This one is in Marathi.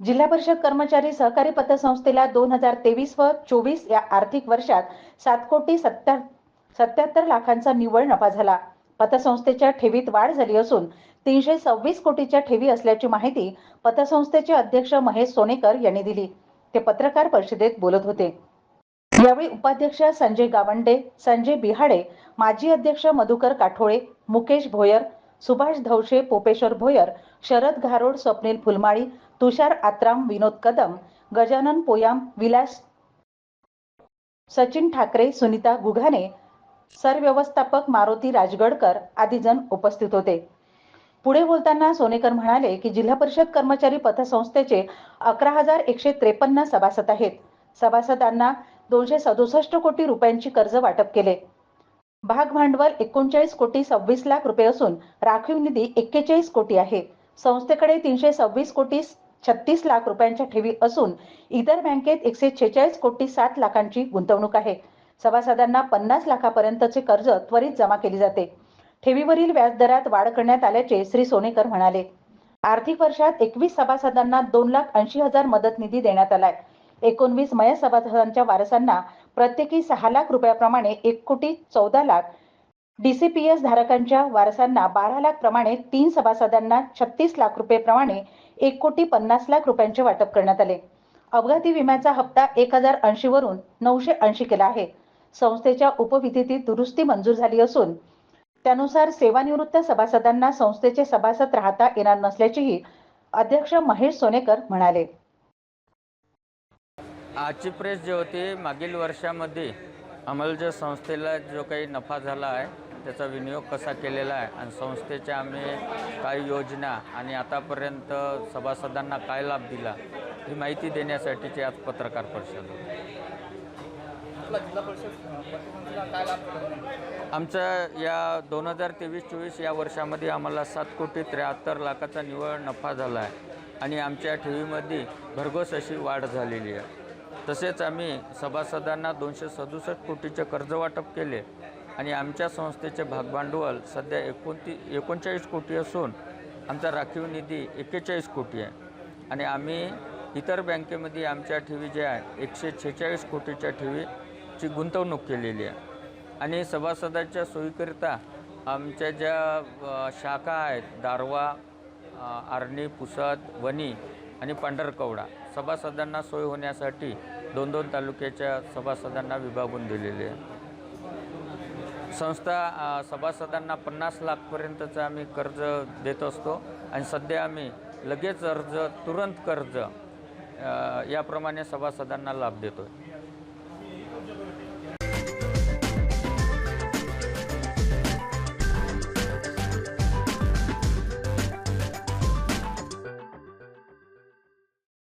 जिल्हा परिषद कर्मचारी सहकारी पतसंस्थेला दोन हजार तेवीस व चोवीस या आर्थिक वर्षात सात कोटी सत्तर सत्याहत्तर लाखांचा निव्वळ नफा झाला. पतसंस्थेच्या ठेवीत वाढ झाली असून तीनशे सव्वीस कोटीच्या ठेवी असल्याची माहिती पतसंस्थेचे अध्यक्ष महेश सोनेकर यांनी दिली. ते पत्रकार परिषदेत बोलत होते. यावेळी उपाध्यक्ष संजय गावंडे संजय बिहाडे माजी अध्यक्ष मधुकर काठोळे मुकेश भोयर सुभाष धवशे पोपेश्वर भोयर शरद घारोड स्वप्नील फुलमाळी तुषार आत्राम विनोद कदम गजानन पोयाम विलास सचिन ठाकरे सुनीता गुघाने सरव्यवस्थापक मारुती राजगडकर आदी जण उपस्थित होते. पुढे बोलताना सोनेकर म्हणाले की जिल्हा परिषद कर्मचारी पतसंस्थेचे अकरा हजार एकशे त्रेपन्न सभासद आहेत. सभासदांना दोनशे सदुसष्ट कोटी रुपयांची कर्ज वाटप केले. भाग भांडवल एकोणचाळीस कोटी सव्वीस लाख रुपये असून राखीव निधी एक्केचाळीस कोटी आहे. संस्थेकडे तीनशे सव्वीस कोटी छत्तीस लाख रुपयांच्या ठेवी असून इतर बँकेत एकशे छेचाळीस कोटी सात लाखांची गुंतवणूक आहे. सभासदांना पन्नास लाखापर्यंतचे कर्ज त्वरित जमा केले जाते. ठेवीवरील व्याजदरात वाढ करण्यात आल्याचे श्री सोनेकर म्हणाले. आर्थिक वर्षात एकवीस सभासदांना दोन लाख ऐंशी हजार मदत निधी देण्यात आलाय. एकोणवीस मय सभासदांच्या वारसांना प्रत्येकी सहा लाख रुपयाप्रमाणे एक कोटी चौदा लाख डीसीपीएस धारकांच्या वारसांना बारा लाख प्रमाणे तीन सभासदांना छत्तीस लाख रुपये प्रमाणे एक कोटी पन्नास लाख रुपयांचे वाटप करण्यात आले. अपघाती विम्याचा हप्ता एक हजार ऐंशी वरून नऊशे ऐंशी केला आहे. संस्थेच्या उपविधीतील दुरुस्ती मंजूर झाली असून त्यानुसार सेवानिवृत्त सभासदांना संस्थेचे सभासद राहता येणार नसल्याचेही अध्यक्ष महेश सोनेकर म्हणाले. आजची प्रेस जी होती मागील वर्षामध्ये आम्हाला जो संस्थेला जो काही नफा झाला आहे त्याचा विनियोग कसा केलेला आहे? आणि संस्थेच्या आम्ही काही योजना आणि आतापर्यंत सभासदांना काय लाभ दिला ही माहिती देण्यासाठीची आज पत्रकार परिषद? आमच्या या दोन हजार तेवीस चोवीस या वर्षामध्ये आम्हाला सात कोटी त्र्याहत्तर लाखाचा निव्वळ नफा झाला आहे आणि आमच्या ठेवीमध्ये भरघोस अशी वाढ झालेली आहे. तसेच आम्ही सभासदांना दोनशे सदुसष्ट कोटीचे कर्ज वाटप केले आणि आमच्या संस्थेचे भागभांडवल सध्या एकोणती एकोणचाळीस कोटी असून आमचा राखीव निधी एक्केचाळीस कोटी आहे. आणि आम्ही इतर बँकेमध्ये आमच्या ठेवी ज्या आहे एकशे छेचाळीस कोटीच्या ठेवीची गुंतवणूक केलेली आहे. आणि सभासदाच्या सोयीकरिता आमच्या ज्या शाखा आहेत दारवा आर्णी पुसद वणी आणि पांढरकवडा सभासदांना सोय होण्यासाठी दोन दोन तालुक्याच्या सभासदांना विभागून दिलेले आहे. संस्था सभासदांना पन्नास लाखपर्यंतचं आम्ही कर्ज देत असतो. आणि सध्या आम्ही लगेच अर्ज तुरंत कर्ज याप्रमाणे सभासदांना लाभ देतो आहे